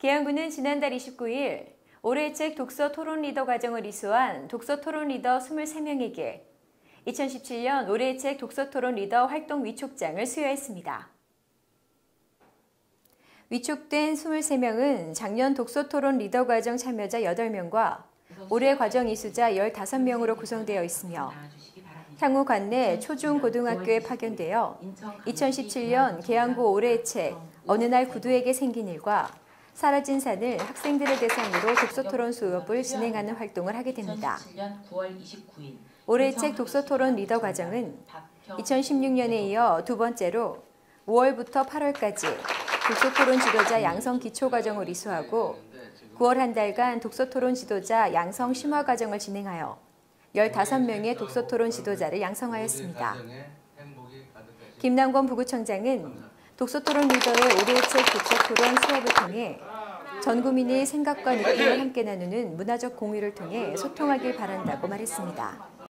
계양구는 지난달 29일 올해 책 독서 토론 리더 과정을 이수한 독서 토론 리더 23명에게 2017년 올해 책 독서 토론 리더 활동 위촉장을 수여했습니다. 위촉된 23명은 작년 독서 토론 리더 과정 참여자 8명과 올해 과정 이수자 15명으로 구성되어 있으며 향후 관내 초중 고등학교에 파견되어 2017년 계양구 올해의 책 어느 날 구두에게 생긴 일과 사라진 산을 학생들을 대상으로 독서 토론 수업을 진행하는 활동을 하게 됩니다. 올해 책 독서 토론 리더 과정은 2016년에 이어 두 번째로 5월부터 8월까지 독서 토론 지도자 양성 기초 과정을 이수하고 9월 한 달간 독서 토론 지도자 양성 심화 과정을 진행하여 15명의 독서 토론 지도자를 양성하였습니다. 김남권 부구청장은 독서 토론 리더의 올해의 책 독서 토론 수업을 통해 전 국민이 생각과 느낌을 함께 나누는 문화적 공유를 통해 소통하길 바란다고 말했습니다.